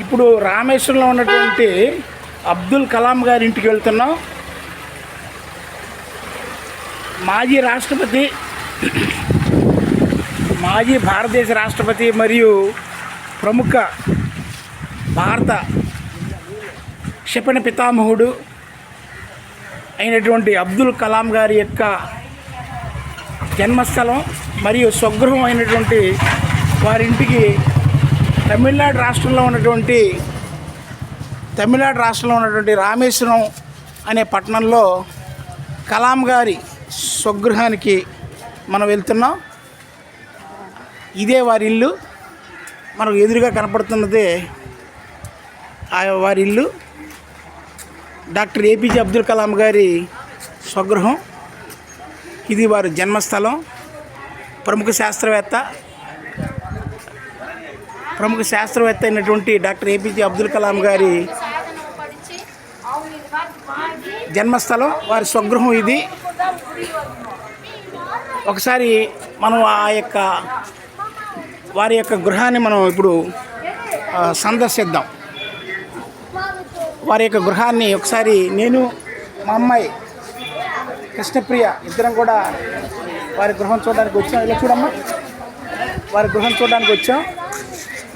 ఇప్పుడు రామేశ్వరంలో ఉన్నటువంటి అబ్దుల్ కలాం గారి ఇంటికి వెళ్తున్నాం. మాజీ రాష్ట్రపతి మాజీ భారతదేశ రాష్ట్రపతి మరియు ప్రముఖ భారత క్షిపణి పితామహుడు అయినటువంటి అబ్దుల్ కలాం గారి యొక్క జన్మస్థలం మరియు స్వగృహం అయినటువంటి వారింటికి తమిళనాడు రాష్ట్రంలో ఉన్నటువంటి తమిళనాడు రాష్ట్రంలో ఉన్నటువంటి రామేశ్వరం అనే పట్టణంలో కలాం గారి స్వగృహానికి మనం వెళ్తున్నాం. ఇదే వారి ఇల్లు. మనకు ఎదురుగా కనపడుతున్నదే ఆ వారి ఇల్లు. డాక్టర్ ఏపీజే అబ్దుల్ కలాం గారి స్వగృహం. ఇది వారి జన్మస్థలం. ప్రముఖ శాస్త్రవేత్త ప్రముఖ శాస్త్రవేత్త అయినటువంటి డాక్టర్ ఏపీజే అబ్దుల్ కలాం గారి జన్మస్థలం వారి స్వగృహం ఇది. ఒకసారి మనం ఆ యొక్క వారి యొక్క గృహాన్ని మనం ఇప్పుడు సందర్శిద్దాం. వారి యొక్క గృహాన్ని ఒకసారి నేను మా అమ్మాయి కృష్ణప్రియ ఇద్దరం కూడా వారి గృహం చూడడానికి వచ్చాం. ఇలా చూడమ్మా. వారి గృహం చూడడానికి వచ్చాం.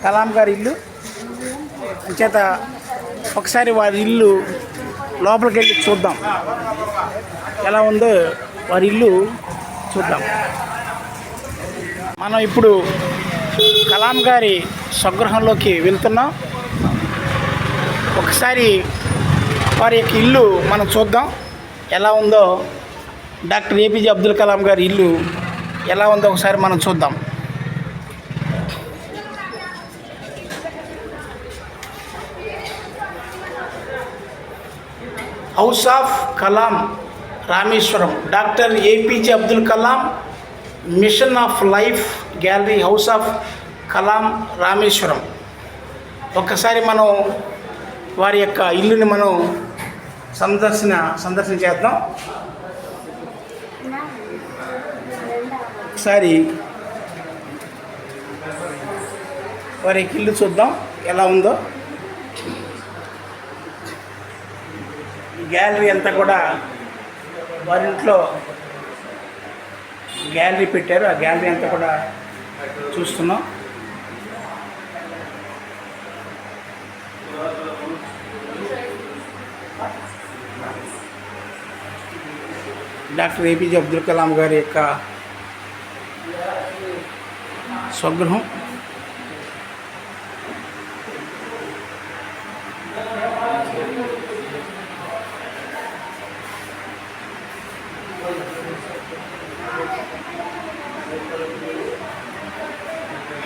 కలాం గారి ఇల్లు. అంచేత ఒకసారి వారి ఇల్లు లోపలికి వెళ్ళి చూద్దాం. ఎలా ఉందో వారి ఇల్లు చూద్దాం. మనం ఇప్పుడు కలాం గారి స్వగృహంలోకి వెళ్తున్నాం. ఒకసారి వారి యొక్క ఇల్లు మనం చూద్దాం. ఎలా ఉందో డాక్టర్ ఏపీజే అబ్దుల్ కలాం గారి ఇల్లు ఎలా ఉందో ఒకసారి మనం చూద్దాం. House of Kalam Rameswaram. Doctor APJ Abdul Kalam mission of life gallery house of Kalam Rameswaram. ఒక్కసారి మనం వారి యొక్క ఇల్లుని మనం సందర్శన సందర్శన చేద్దాం. ఒకసారి వారి యొక్క ఇల్లు చూద్దాం ఎలా ఉందో. గ్యాలరీ అంతా కూడా వారి ఇంట్లో గ్యాలరీ పెట్టారు. ఆ గ్యాలరీ అంతా కూడా చూస్తున్నాం. డాక్టర్ ఏపీజే అబ్దుల్ కలాం గారి యొక్క స్వగృహం.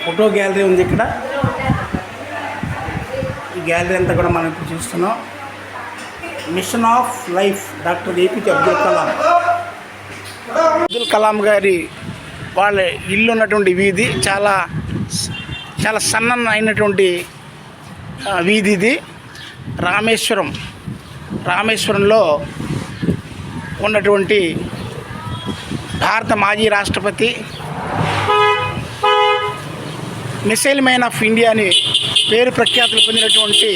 ఫోటో గ్యాలరీ ఉంది ఇక్కడ. ఈ గ్యాలరీ అంతా కూడా మనం ఇప్పుడు చూస్తున్నాం. Mission of life doctor APJ Abdul Kalam. Abdul Kalam గారి వాళ్ళ ఇల్లు ఉన్నటువంటి వీధి చాలా చాలా సన్నన్న అయినటువంటి వీధి ఇది. రామేశ్వరం. రామేశ్వరంలో ఉన్నటువంటి భారత మాజీ రాష్ట్రపతి మిసైల్ మ్యాన్ ఆఫ్ ఇండియా అని పేరు ప్రఖ్యాతులు పొందినటువంటి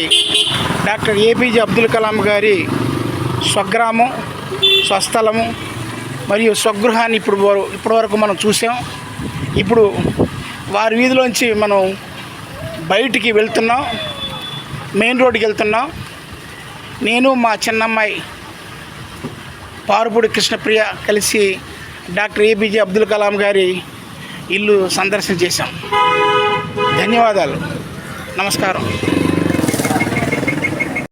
డాక్టర్ ఏపీజే అబ్దుల్ కలాం గారి స్వగ్రామం స్వస్థలము మరియు స్వగృహాన్ని ఇప్పుడు ఇప్పటివరకు మనం చూసాం. ఇప్పుడు వారి వీధిలోంచి మనం బయటికి వెళ్తున్నాం. మెయిన్ రోడ్డుకి వెళ్తున్నాం. నేను మా చిన్నమ్మాయి పారుపూడి కృష్ణప్రియ కలిసి డాక్టర్ ఏపీజే అబ్దుల్ కలాం గారి ఇల్లు సందర్శన చేశాం. ధన్యవాదాలు. నమస్కారం.